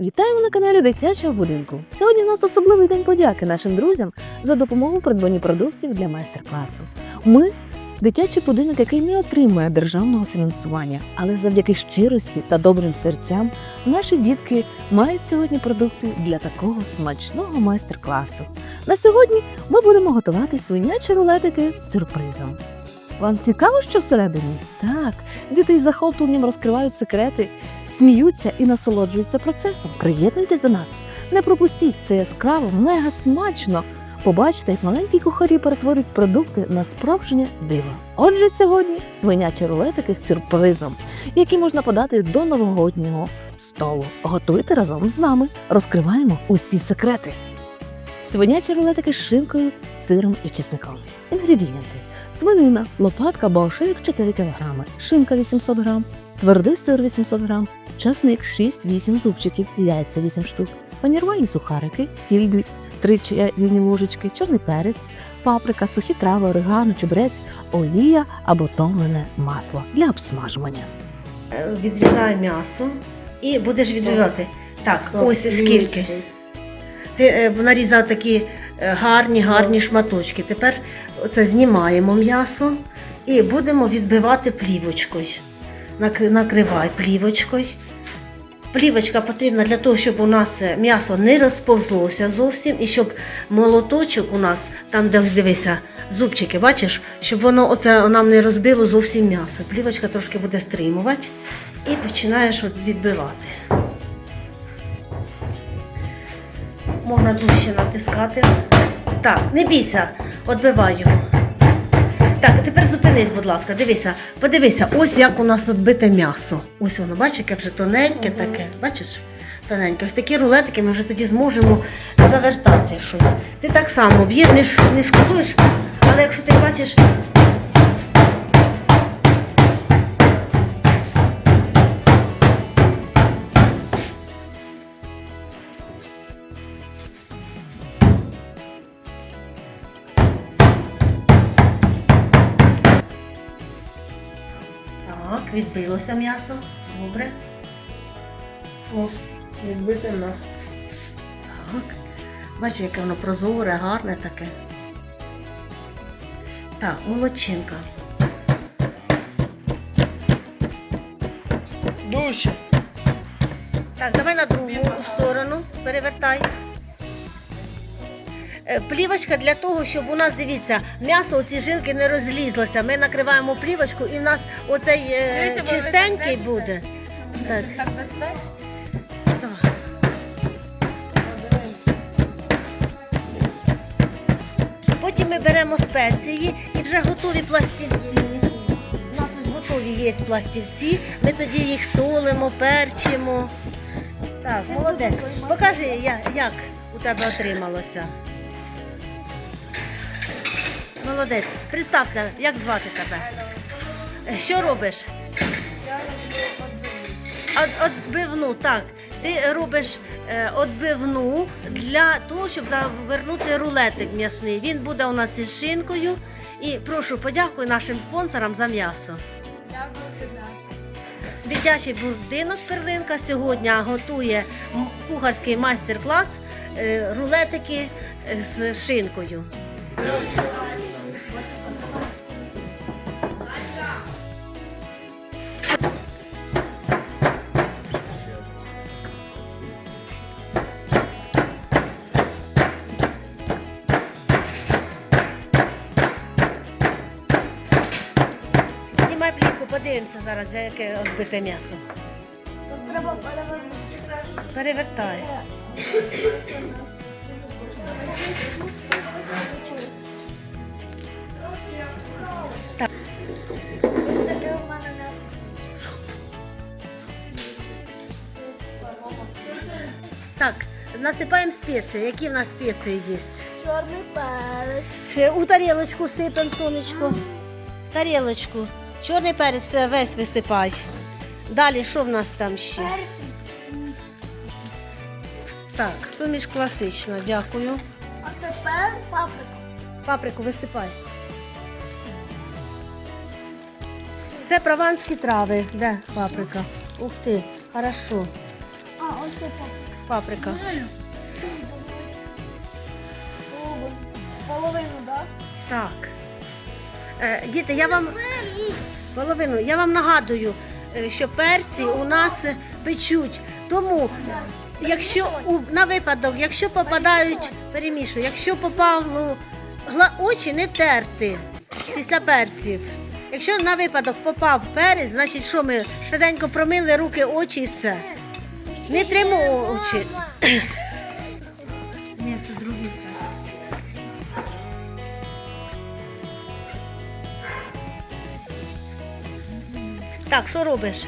Вітаємо на каналі Дитячого будинку. Сьогодні у нас особливий день подяки нашим друзям за допомогу у придбанні продуктів для майстер-класу. Ми дитячий будинок, який не отримує державного фінансування, але завдяки щирості та добрим серцям наші дітки мають сьогодні продукти для такого смачного майстер-класу. На сьогодні ми будемо готувати свинячі рулетики з сюрпризом. Вам цікаво, що всередині? Так, діти із захопленням розкривають секрети, сміються і насолоджуються процесом. Приєднуйтесь до нас. Не пропустіть це яскраво, мега смачно. Побачите, як маленькі кухарі перетворюють продукти на справжнє диво. Отже, сьогодні свинячі рулетики з сюрпризом, які можна подати до новогоднього столу. Готуйте разом з нами. Розкриваємо усі секрети. Свинячі рулетики з шинкою, сиром і чесником. Інгредієнти: свинина, лопатка або ошейок 4 кг, шинка 800 г, твердий сир 800 г, часник 6-8 зубчиків, яйця 8 штук, панірувальні сухарики, сіль 2, 3 чайні ложечки, чорний перець, паприка, сухі трави, орегано, чебрець, олія або томлене масло для обсмажування. Е, Відрізаю м'ясо і будеш відбивати. Так, ось скільки. Ти е, нарізав такі гарні, гарні шматочки. Тепер оце знімаємо м'ясо і будемо відбивати плівочкою. Накривай плівочкою. Плівочка потрібна для того, щоб у нас е, м'ясо не розповзлося зовсім, і щоб молоточок у нас, там, де дивися, зубчики, бачиш, щоб воно оце нам не розбило зовсім м'ясо. Плівочка трошки буде стримувати і починаєш відбивати. Можна дужче натискати. Так, не бійся, відбивай його. Так, тепер зупинись, будь ласка, дивися, подивися, ось як у нас відбите м'ясо. Ось воно, бачиш, яке вже тоненьке таке. Бачиш? Тоненьке. Ось такі рулетики ми вже тоді зможемо завертати щось. Ти так само б'єш, не, шкодуєш, але якщо ти бачиш. Відбилося м'ясо. Добре. Ось. Відбити нас. Так. Бачиш, яке воно прозоре, гарне таке. Так, молодчинка. Дужче. Так, давай на другу сторону перевертай. Е, Плівочка для того, щоб у нас, дивіться, м'ясо, оці жилки не розлізлося. Ми накриваємо плівочку і в нас оцей е, чистенький буде. Так. Потім ми беремо спеції і вже готові пластівці. У нас ось готові є пластівці. Ми тоді їх солимо, перчимо. Так, молодець. Покажи, як у тебе отрималося. Молодець. Представся, як звати тебе? Що робиш? От- Отбивну, так. Ти робиш е, отбивну для того, щоб завернути рулетик м'ясний. Він буде у нас із шинкою. І прошу подякуй нашим спонсорам за м'ясо. Дитячий будинок Перлинка сьогодні готує кухарський майстер-клас е, рулетики е, з шинкою. Зараз, яке відбите м'ясо. Треба перевернути. Перевертай. Так, насипаємо спеції. Які в нас спеції є? Чорний перець. Це у тарілочку сипемо сонечко. В тарілочку. Чорний перець весь висипай. Далі, що в нас там ще? Перець. Так, суміш класична, дякую. А тепер паприка. Паприку висипай. Це прованські трави. Де паприка? Ух ти, хорошо. ось це паприка. Паприка. Половину, так? Так. Е, діти, я вам половину. Я вам нагадую, е, що перці у нас печуть. Тому, якщо на випадок, якщо попадають, перемішую, якщо попало очі не терти після перців. Якщо на випадок попав перець, значить що ми швиденько промили руки, очі і все. Не тримо очі. Так, що робиш?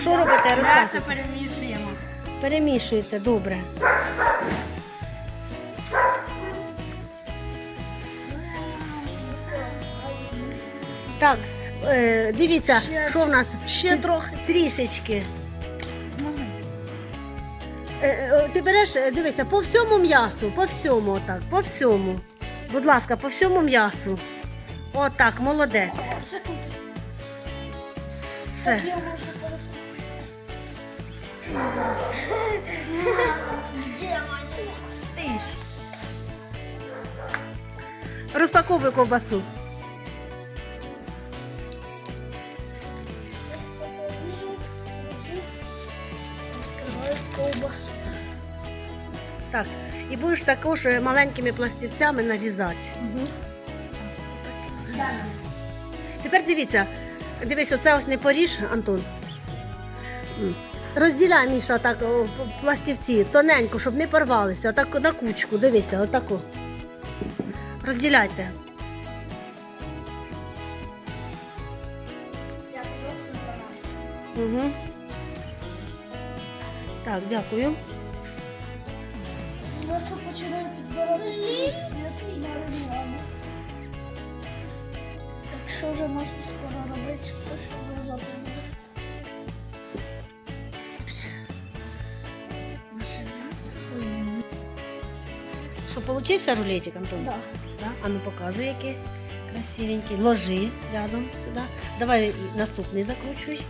Що робите? Розказуйте. перемішуємо. Перемішуєте, добре. Так, е, дивіться, Ще що в нас ще Т- трохи. трішечки. Е, е, Ти береш, е, дивися, по всьому м'ясу, по всьому, отак, по всьому. Будь ласка, по всьому м'ясу. Отак, молодець. Все. Розпаковуй ковбасу. Ковбасу. Так. І будеш також маленькими пластівцями нарізати. Тепер дивіться, дивись, оце ось не поріж, Антон. Розділяй, Міша, так пластівці тоненько, щоб не порвалися. Отак на кучку, дивися, отако. Розділяйте. Угу. Так, дякую. М'ясо починає підбирати що вже можна скоро робити, то що. Наше м'ясо. Що, получився рулетик, Антон? Да. Да? А ну показуй, який красивенький. Ложи рядом сюди. Давай наступний закручуй.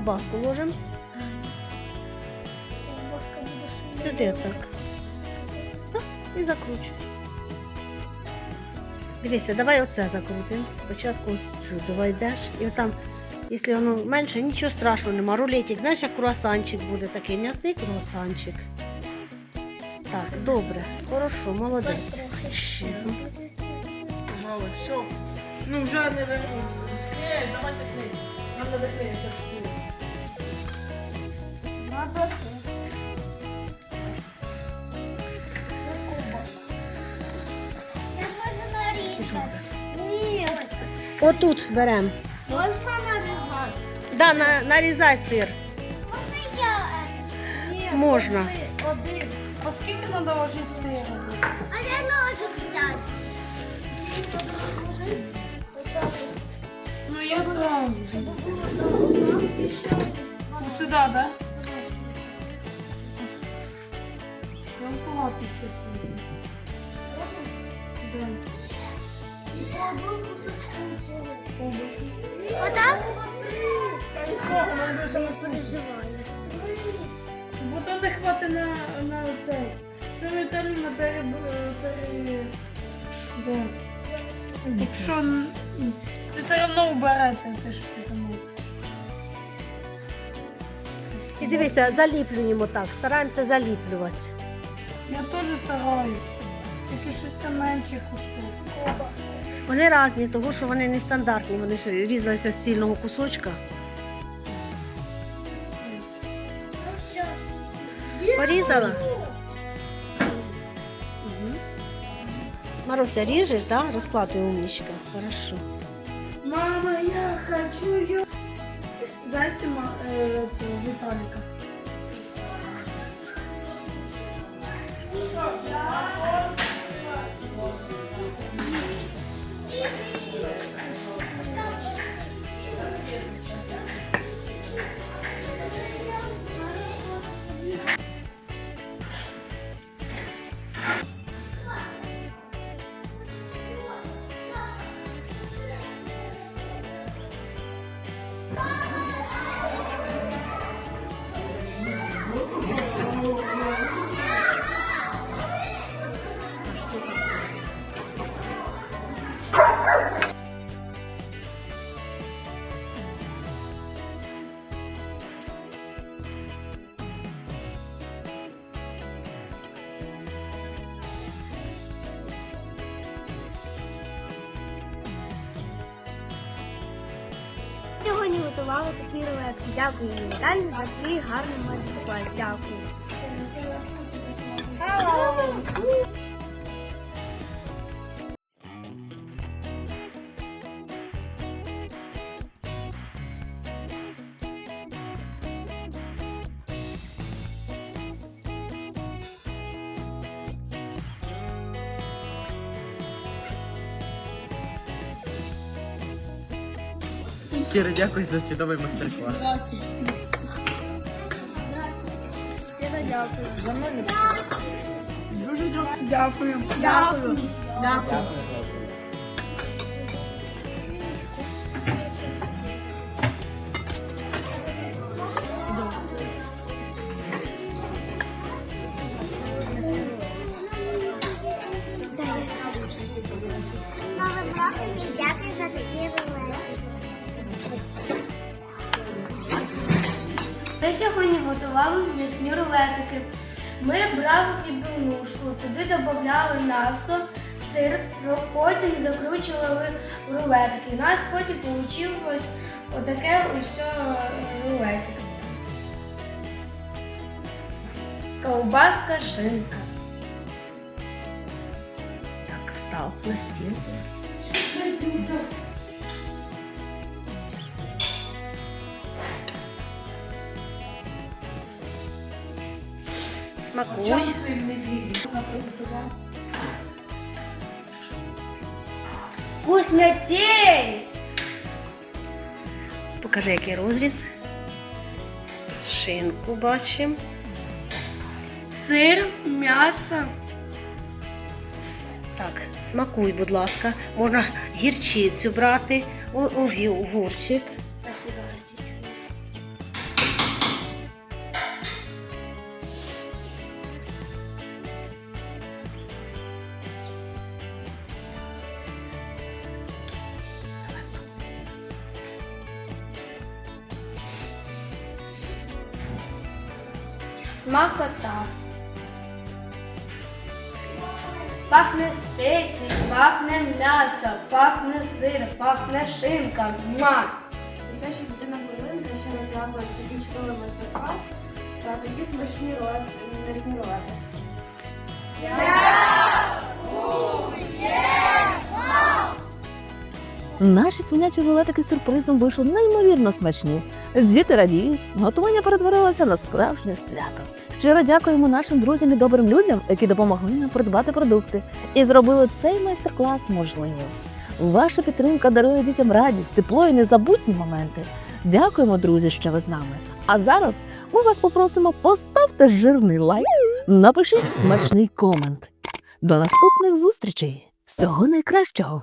Ковбаску ложимо. Ковбаска буде Сюди так. Так, і закручуй. Дивися, давай оце закрутимо. Спочатку давай йдеш. І отам, якщо воно менше, нічого страшного нема. Рулетик, знаєш, як круасанчик буде такий м'ясний круасанчик. Так, добре, хорошо, молодець. Ще. ну. Мало, все. Ну вже не верну. Склеїть, давайте клеїть. Нам треба клеїть, зараз клеїть. Надо Ні, Отут беремо. можна нарізати? Да, на, нарізай сир. Ні, Можна. Один. А скільки треба ложити сиру? А я ножик взяти. Ну я сразу же. Ну сюда, да? Да. Отак? Не. Бо то не хватить на, на цей. Це Віталіна пере... пере... Да. Якщо... Це все одно убереться, те, що ти замовив. І дивися, заліплюємо так, стараємося заліплювати. Я теж стараюсь. Тільки щось там менше кусок. Вони різні, тому що вони не стандартні, вони ж різалися з цільного кусочка. Порізала? Угу. Маруся, ріжеш, да? Розкладуй умнічка. Хорошо. Мама, я хочу ее. Знаешь, ты ма- э, этого Виталика? Сьогодні готували такі рулетки. Дякую, Віталію, за такий гарний майстер-клас. Дякую. Щиро дякую за чудовий майстер-клас. Дякую. Дякую. Дякую. Новий блог і дякую за такі Ми сьогодні готували м'ясні рулетики. Ми брали відбивнушку, туди додавали м'ясо, сир, потім закручували рулетики. У нас потім вийшло отаке ось рулетик. Ковбаска шинка. Так, став на Смакуй. Вкуснятень! Покажи, який розріз. Шинку бачимо. Сир, м'ясо. Так, смакуй, будь ласка. Можна гірчицю брати, огурчик. Спасибо, Ростич. Смакота. Пахне спеції, пахне м'ясо, пахне сир, пахне шинка. Ма. Дитяча дитина Полинка ще не трапила такий чудовий майстер-клас та такі смачні рулети, рулети. Наші свинячі рулетики з сюрпризом вийшли неймовірно смачні. Діти радіють, готування перетворилося на справжнє свято. Щиро дякуємо нашим друзям і добрим людям, які допомогли нам придбати продукти і зробили цей майстер-клас можливим. Ваша підтримка дарує дітям радість, тепло і незабутні моменти. Дякуємо, друзі, що ви з нами. А зараз ми вас попросимо поставте жирний лайк, напишіть смачний комент. До наступних зустрічей! Всього найкращого!